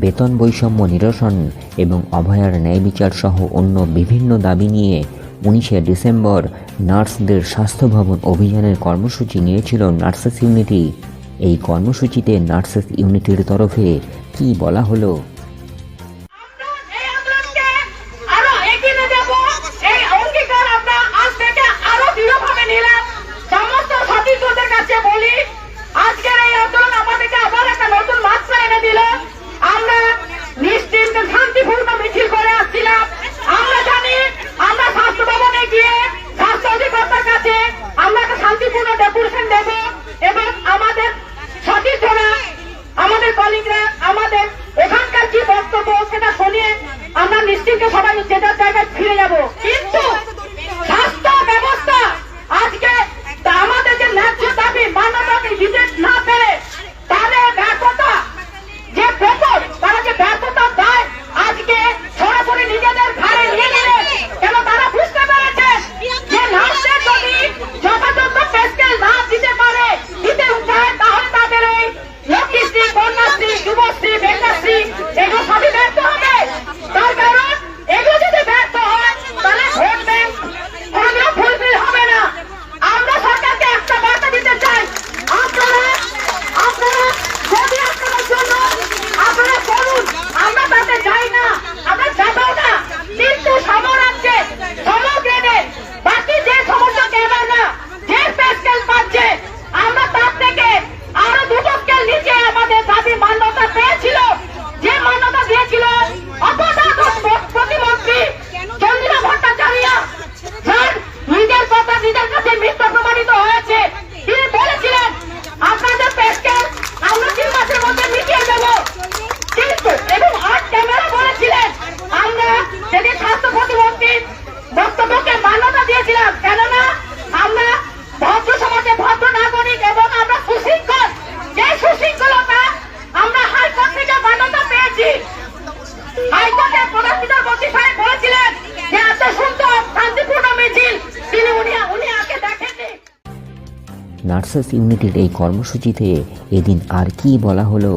বেতন বৈষম্য নিরসন এবং অভয়ার ন্যায় বিচার সহ অন্য বিভিন্ন দাবি নিয়ে উনিশে ডিসেম্বর নার্সদের স্বাস্থ্য ভবন অভিযানের কর্মসূচি নিয়েছিল নার্সেস ইউনিটি। এই কর্মসূচিতে নার্সেস ইউনিটির তরফে কি বলা হলো? কলিগরা আমাদের এখানকার কি বক্তব্য সেটা শুনিয়ে আমরা নিশ্চিন্তে সবাই যেটার জায়গায় ফিরে যাব। কিন্তু নার্সেস ইউনিটের এই কর্মসূচিতে এদিন আর কি বলা হলো?